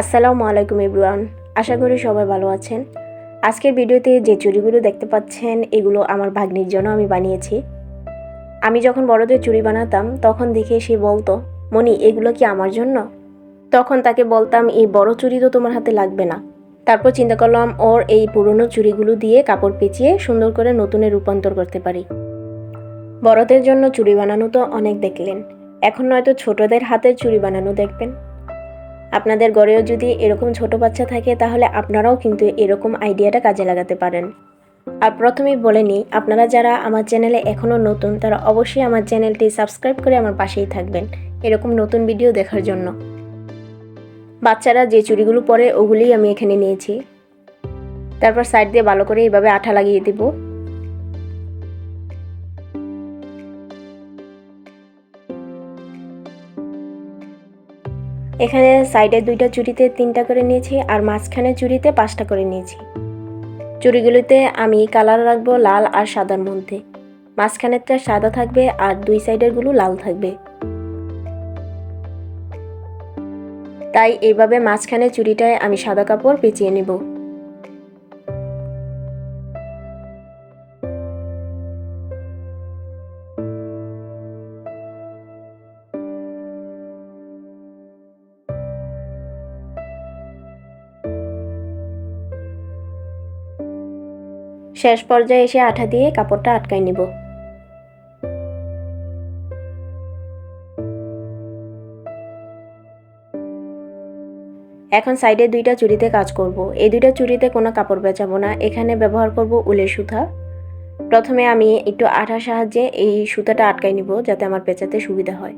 আসসালামু আলাইকুম ইব্রান আশা করি সবাই ভালো আছেন। আজকের ভিডিওতে যে চুড়িগুলো দেখতে পাচ্ছেন, এগুলো আমার ভাগ্নির জন্য আমি বানিয়েছি। আমি যখন বড়দের চুড়ি বানাতাম, তখন দেখে সে বলতো মনি এগুলো কি আমার জন্য? তখন তাকে বলতাম, এই বড় চুড়ি তো তোমার হাতে লাগবে না। তারপর চিন্তা করলাম, ওর এই পুরনো চুড়িগুলো দিয়ে কাপড় পেঁচিয়ে সুন্দর করে নতুনে রূপান্তর করতে পারি। বড়দের জন্য চুড়ি বানানো তো অনেক দেখলেন। এখন নয়তো ছোটদের হাতের চুড়ি বানানো দেখবেন। আপনাদের ঘরেও যদি এরকম ছোট বাচ্চা থাকে, তাহলে আপনারাও কিন্তু এরকম আইডিয়াটা কাজে লাগাতে পারেন। আর প্রথমেই বলে নিই, আপনারা যারা আমার চ্যানেলে এখনও নতুন, তারা অবশ্যই আমার চ্যানেলটি সাবস্ক্রাইব করে আমার পাশেই থাকবেন, এরকম নতুন ভিডিও দেখার জন্য। বাচ্চারা যে চুড়িগুলো পরে, ওগুলিই আমি এখানে নিয়েছি। তারপর সাইড দিয়ে ভালো করে এইভাবে আঠা লাগিয়ে দিব। এখানে সাইডে দুইটা চুড়িতে তিনটা করে নিয়েছি আর মাঝখানে চুড়িতে পাঁচটা করে নিয়েছি। চুড়িগুলিতে আমি কালার রাখব লাল আর সাদার মধ্যে। মাঝখানেরটা সাদা থাকবে আর দুই সাইডেরগুলো লাল থাকবে। তাই এইভাবে মাঝখানে চুড়িটায় আমি সাদা কাপড় পেঁচিয়ে নেব। শেষ পর্যায়ে এসে আঠা দিয়ে কাপড়টা আটকাই নিব। এখন সাইডে দুইটা চুড়িতে কাজ করব। এই দুইটা চুড়িতে কোনো কাপড় বেচাবো না। এখানে ব্যবহার করব উলের সুতা। প্রথমে আমি একটু আঠার সাহায্যে এই সুতাটা আটকাই নিব যাতে আমার পেঁচাতে সুবিধা হয়।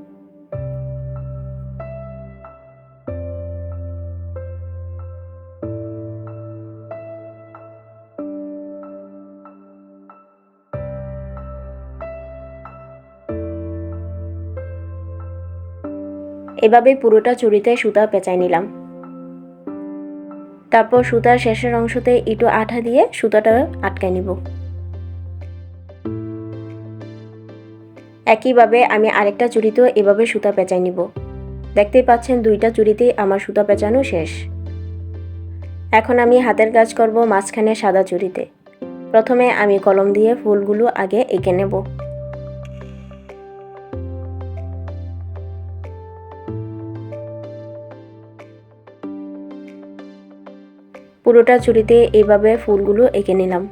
এভাবে পুরোটা চুড়িতে সুতা পেঁচাই নিলাম। তারপর সুতার শেষের অংশতে একটু আঠা দিয়ে সুতাটা আটকাই নিব। একইভাবে আমি আরেকটা চুড়িতেও এভাবে সুতা পেঁচাই নিব। দেখতেই পাচ্ছেন দুইটা চুড়িতেই আমার সুতা পেঁচানো শেষ। এখন আমি হাতের কাজ করব মাঝখানে সাদা চুড়িতে। প্রথমে আমি কলম দিয়ে ফুলগুলো আগে এঁকে নেব। পুরোটা চুড়িতে এইভাবে ফুলগুলো এঁকে নিলাম।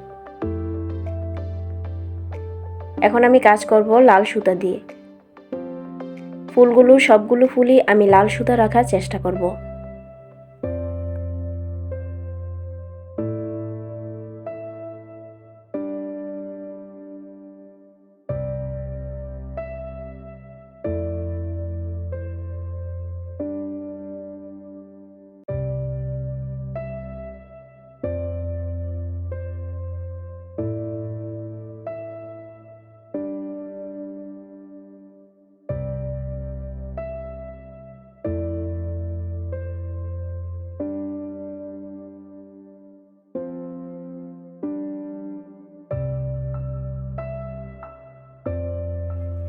এখন আমি কাজ করব লাল সুতা দিয়ে। ফুলগুলো সবগুলো ফুলই আমি লাল সুতা রাখার চেষ্টা করব।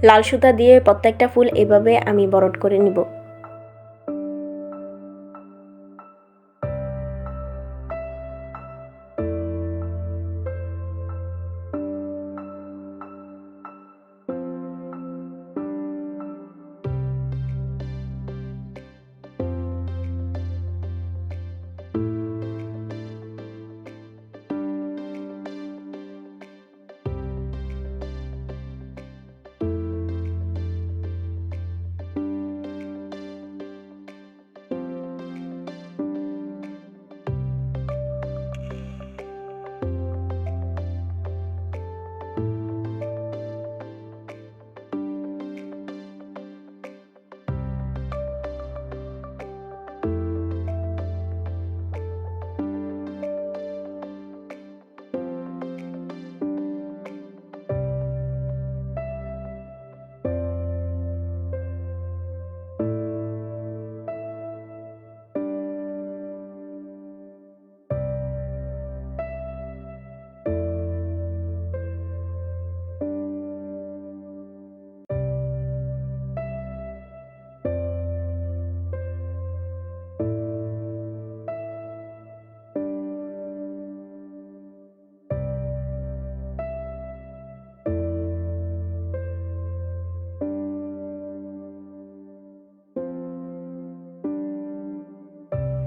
লাল সুতা দিয়ে প্রত্যেকটা ফুল এভাবে আমি বরট করে নিব।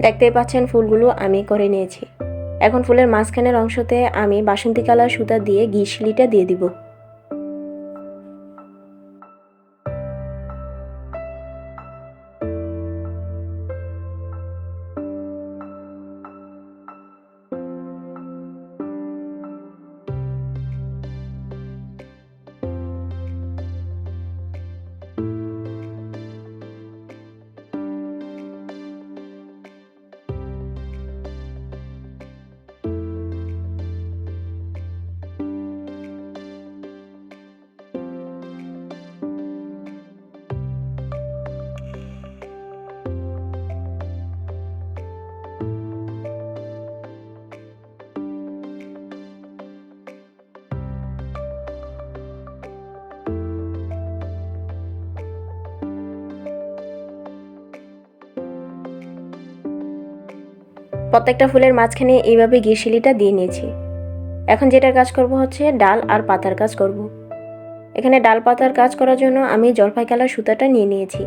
দেখতেই পাচ্ছেন ফুলগুলো আমি করে নিয়েছি। এখন ফুলের মাঝখানের অংশতে আমি বাসন্তী কালার সুতা দিয়ে ঘিসলিটা দিয়ে দিব। প্রত্যেকটা ফুলের মাঝখানে এইভাবে ঘিসিলিটা দিয়ে নিয়েছি এখন যেটার কাজ করব হচ্ছে ডাল আর পাতার কাজ করব। এখানে ডাল পাতার কাজ করার জন্য আমি জলপাই কালার সুতাটা নিয়ে নিয়েছি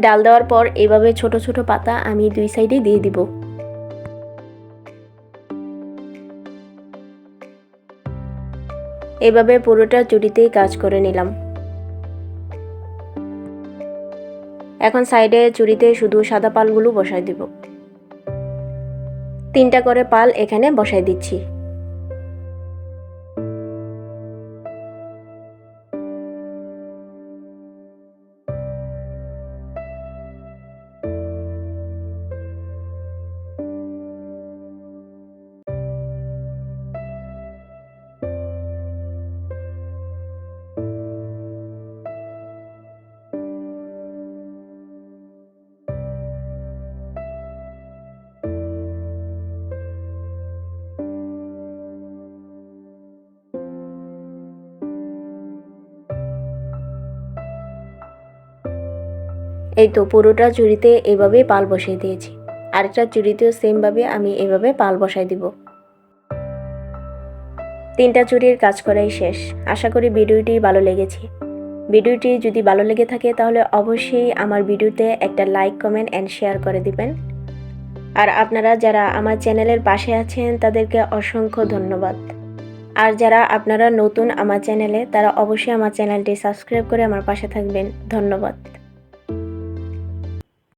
ডাল দেওয়ার পর এভাবে ছোট ছোট পাতা আমি দুই সাইডে দিয়ে দিব। এভাবে পুরোটা চুড়িতেই কাজ করে নিলাম। এখন সাইডে চুড়িতে শুধু সাদা পালগুলো বসাই দিব। তিনটা করে পাল এখানে বসাই দিচ্ছি। এই তো পুরোটা চুড়িতে এভাবে পাল বসিয়ে দিয়েছি। আরেকটা চুড়িতেও সেমভাবে আমি এভাবে পাল বসাই দিব। তিনটা চুড়ির কাজ করাই শেষ। আশা করি ভিডিওটি ভালো লেগেছে। ভিডিওটি যদি ভালো লেগে থাকে তাহলে অবশ্যই আমার ভিডিওতে একটা লাইক, কমেন্ট অ্যান্ড শেয়ার করে দিবেন। আর আপনারা যারা আমার চ্যানেলের পাশে আছেন তাদেরকে অসংখ্য ধন্যবাদ। আর যারা আপনারা নতুন আমার চ্যানেলে তারা অবশ্যই আমার চ্যানেলটি সাবস্ক্রাইব করে আমার পাশে থাকবেন। ধন্যবাদ।